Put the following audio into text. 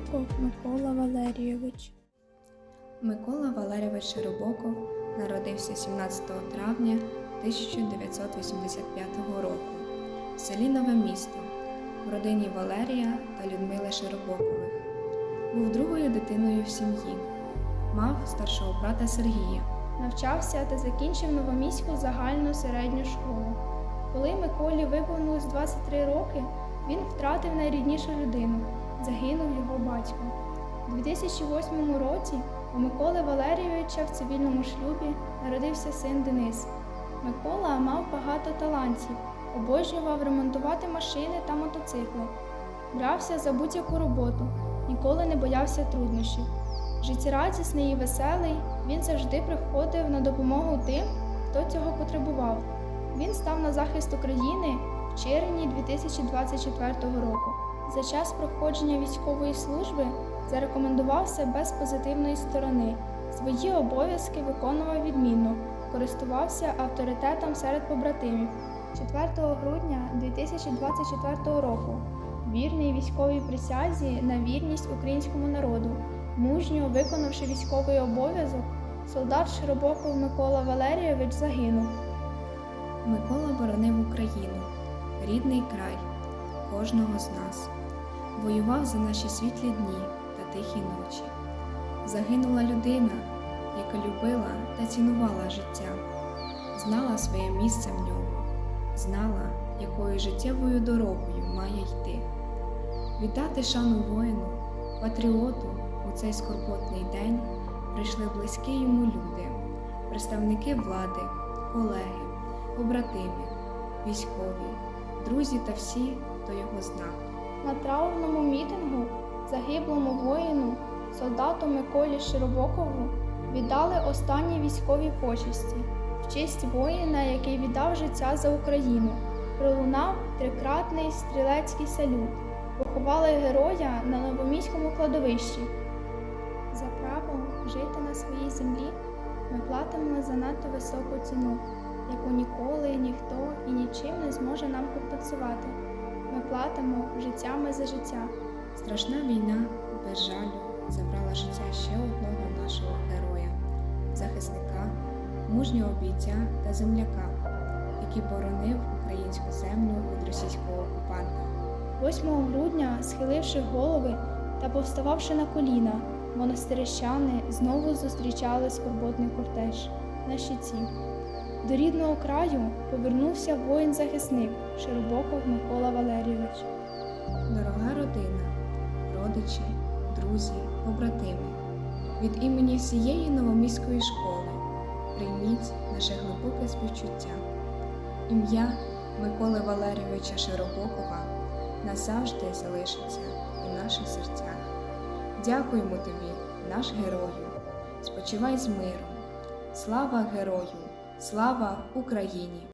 Микола Валерійович. Микола Валерійович Широбоков народився 17 травня 1985 року в селі Нове місто в родині Валерія та Людмили Широбокових. Був другою дитиною в сім'ї. Мав старшого брата Сергія. Навчався та закінчив Новоміську загальну середню школу. Коли Миколі виповнилось 23 роки, він втратив найріднішу людину загинув батько. У 2008 році у Миколи Валерійовича в цивільному шлюбі народився син Денис. Микола мав багато талантів, обожнював ремонтувати машини та мотоцикли. Брався за будь-яку роботу, ніколи не боявся труднощів. Життєрадісний і веселий, він завжди приходив на допомогу тим, хто цього потребував. Він став на захист України в червні 2024 року. За час проходження військової служби зарекомендував себе з позитивної сторони. Свої обов'язки виконував відмінно, користувався авторитетом серед побратимів. 4 грудня 2024 року вірний військовій присязі на вірність українському народу, мужньо виконавши військовий обов'язок, солдат Широбоков Микола Валерійович загинув. Микола боронив Україну, рідний край, кожного з нас. Воював за наші світлі дні та тихі ночі. Загинула людина, яка любила та цінувала життя, знала своє місце в ньому, знала, якою життєвою дорогою має йти. Віддати шану воїну, патріоту у цей скорботний день прийшли близькі йому люди, представники влади, колеги, побратими, військові, друзі та всі, хто його знав. На траурному мітингу загиблому воїну, солдату Миколі Широбокову віддали останні військові почесті в честь воїна, який віддав життя за Україну. Пролунав трикратний стрілецький салют. Поховали героя на новоміському кладовищі. За право жити на своїй землі ми платимо занадто високу ціну, яку ніколи ніхто і нічим не зможе нам компенсувати. Ми платимо життями за життя. Страшна війна, без жалю, забрала життя ще одного нашого героя, захисника, мужнього бійця та земляка, який боронив українську землю від російського окупанта. 8 грудня, схиливши голови та повстававши на коліна, монастирищани знову зустрічали скорботний кортеж на щиті. До рідного краю повернувся воїн-захисник Широбоков Микола Валерійович. Від імені всієї новоміської школи прийміть наше глибоке співчуття. Ім'я Миколи Валерійовича Широбокова назавжди залишиться у наших серцях. Дякуємо тобі, наш герою. Спочивай з миром. Слава герою! Слава Україні!